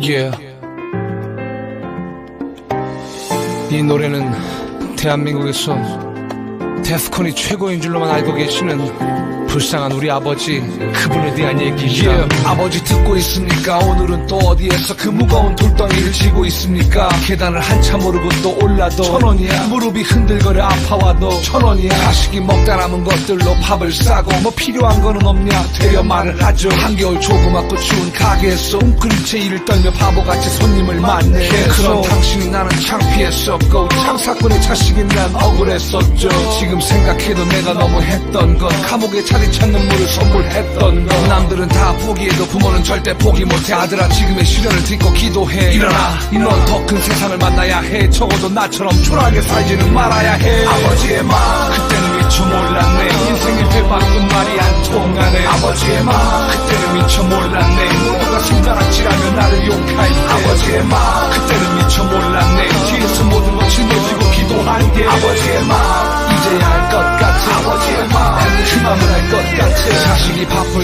Yeah. 이 노래는 대한민국에서 데스콘이 최고인 줄로만 알고 계시는 불쌍한 우리 아버지 그분에 대한 얘기입니다. Yeah. 아버지 듣고 있습니까? 오늘은 또 어디에서 그 무거운 돌덩이를 쥐고 있습니까? 계단을 한참 오르고 또 올라도 천 원이야. 무릎이 흔들거려 아파와도 천 원이야. 자식이 먹다 남은 것들로 밥을 싸고 뭐 필요한 거는 없냐? 되려 말을 하죠. 한겨울 조그맣고 추운 가게에서 웅크린 채 이를 떨며 바보같이 손님을 만네. 그런 당신이 나는 창피했었고 창사꾼의 자식인 난 억울했었죠. 지금 생각해도 내가 너무 했던 건 감옥에 차디 찾는 물을 선물했던 건 남들은 다 포기해도 부모는 절대 포기 못해. 아들아 지금의 시련을 딛고 기도해. 일어나. 넌 더 큰 세상을 만나야 해. 적어도 나처럼 초라하게 살지는 말아야 해. 아버지의 말 그때는 미처 몰랐네. 인생의 회방꾼 말이 안 통하네. 아버지의 말 그때는 미처 몰랐네. 모두가 손가락질하며 나를 욕할 때. 아버지의 말 그때는 미처 몰랐네. 뒤에서 모든 걸 짊어지고 기도할 게. 아버지의 말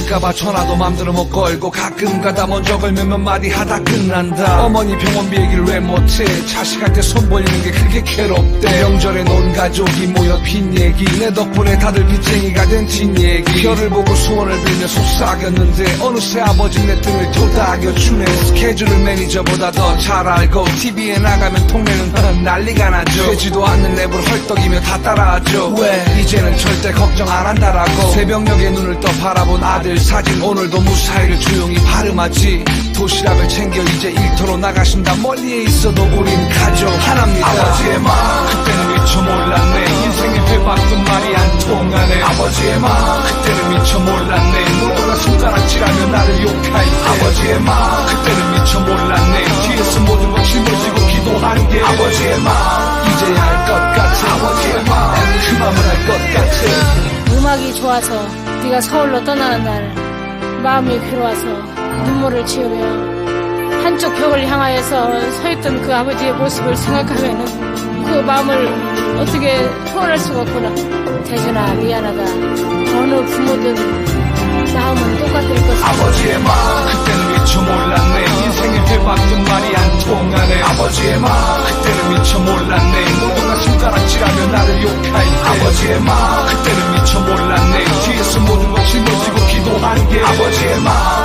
바쁠까봐 전화도 맘대로 못 걸고 가끔 가다 먼저 걸면 몇 마디 하다 끝난다. 어머니 병원비 얘기를 왜 못해? 자식한테 손 벌리는 게 그렇게 괴롭대. 명절에 논 가족이 모여 빈 얘기. 내 덕분에 다들 빚쟁이가 된 뒷얘기. 별을 보고 소원을 빌며 속삭였는데 어느새 아버지 내 등을 도닥여주네. 스케줄을 매니저보다 더 잘 알고 TV에 나가면 통내는 난리가 나죠. 되지도 않는 랩을 헐떡이며 다 따라하죠. 왜? 이제는 절대 걱정 안 한다라고. 새벽녘에 눈을 떠 바라본 아들 사진. 오늘도 무사히를 조용히 발음하지. 도시락을 챙겨 이제 일터로 나가신다. 멀리에 있어도 우린 가족 하나입니다. 아버지의 말 그때는 미처 몰랐네. 인생의 회박뿐 말이 안 통하네. 아버지의 말 그때는 미처 몰랐네. 모두가 손가락질하며 나를 욕할 때. 아버지의 말 그때는 미처 좋아서. 네가 서울로 떠나는 날 마음이 괴로워서 눈물을 지으며 한쪽 벽을 향하여서 서 있던 그 아버지의 모습을 생각하면 그 마음을 어떻게 표현할 수가 없구나. 대준아 미안하다. 어느 부모든 마음은 똑같을 것이다. 아버지의 말 그때는 미처 몰랐네. 인생의 회박뿐 말이 안 통하네. 아버지의 말 그때는 미처 몰랐네. 모두가 손가락질하며 나를 때 아버지의 말. 그때는 미처 몰랐네. 뒤에서 모든 걸 짊어지고 기도한 게 아버지의 말